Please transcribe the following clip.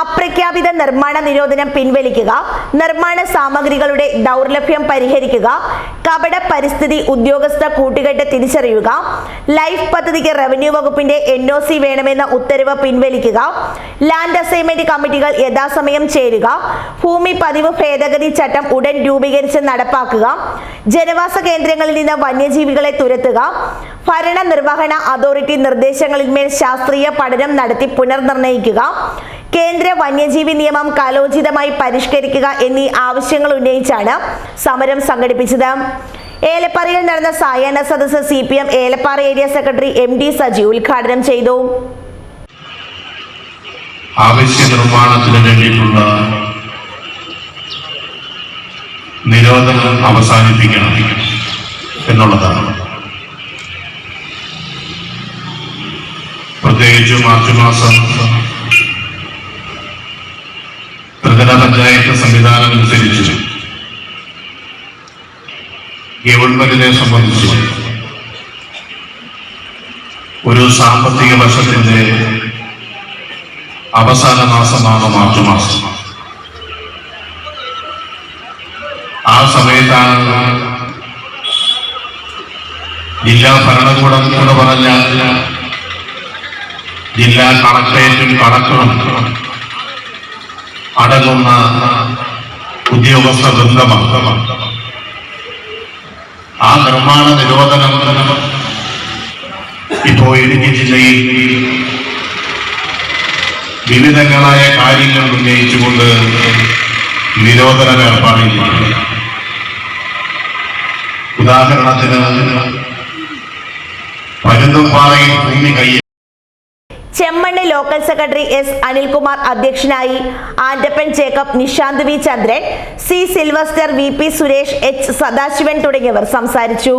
അപ്രഖ്യാപിത നിർമ്മാണ നിരോധനം പിൻവലിക്കുക നിർമ്മാണ സാമഗ്രികളുടെ ദൗർലഭ്യം പരിഹരിക്കുക കപട പരിസ്ഥിതി ഉദ്യോഗസ്ഥ കൂട്ടുകെട്ട് തിരിച്ചറിയുക ലൈഫ് പദ്ധതിക്ക് റവന്യൂ വകുപ്പിന്റെ എൻ ഒ സി വേണമെന്ന ഉത്തരവ് പിൻവലിക്കുക ലാൻഡ് അസൈൻമെന്റ് കമ്മിറ്റികൾ യഥാസമയം ചേരുക ഭൂമി പതിവ് ഭേദഗതി ചട്ടം ഉടൻ രൂപീകരിച്ച് നടപ്പാക്കുക ജനവാസ കേന്ദ്രങ്ങളിൽ നിന്ന് വന്യജീവികളെ തുരത്തുക ഭരണ നിർവഹണ അതോറിറ്റി നിർദ്ദേശങ്ങളിന്മേൽ ശാസ്ത്രീയ പഠനം നടത്തി പുനർനിർണയിക്കുക കേന്ദ്ര വന്യജീവി നിയമം കാലോചിതമായി പരിഷ്കരിക്കുക എന്നീ ആവശ്യങ്ങൾ ഉന്നയിച്ചാണ് സമരം സംഘടിപ്പിച്ചത്. ഏലപ്പാറയിൽ നടന്ന സായാഹ്ന സദസ് C P M Elappara area secretary M D Saji ഉദ്ഘാടനം ചെയ്തു. ആവശ്യ നിർമ്മാണത്തിന് വേണ്ടിയിട്ടുള്ള നിരോധനം അവസാനിപ്പിക്കണം എന്നുള്ളതാണ്. പ്രത്യേകിച്ച് മാർച്ച് മാസം പഞ്ചായത്ത് സംവിധാനം അനുസരിച്ച് ഗവൺമെന്റിനെ സംബന്ധിച്ച് ഒരു സാമ്പത്തിക വർഷത്തിന്റെ അവസാന മാസമാണ് മാർച്ച് മാസം. ആ സമയത്താണ് ജില്ലാ ഭരണകൂടം എന്ന് പറഞ്ഞ ജില്ലാ കളക്ടറേറ്റും കളക്ടറും അടങ്ങുന്ന ഉദ്യോഗസ്ഥ വൃന്ദമാണ് ആ നിർമ്മാണ നിരോധനം ഇപ്പോ ഇടുക്കി ജില്ലയിൽ വിവിധങ്ങളായ കാര്യങ്ങൾ ഉന്നയിച്ചുകൊണ്ട് നിരോധനം ഏർപ്പാടിയിലാണ് ഉദാഹരണത്തിന് പരുന്തുംപാറയിൽ ഭൂമി കൈ ചെമ്മണ്ണി ലോക്കൽ സെക്രട്ടറി എസ് അനിൽകുമാർ അധ്യക്ഷനായി. Andappan Jacob Nishanth V Chandran C Silvester V P Suresh H Sadasivan തുടങ്ങിയവർ സംസാരിച്ചു.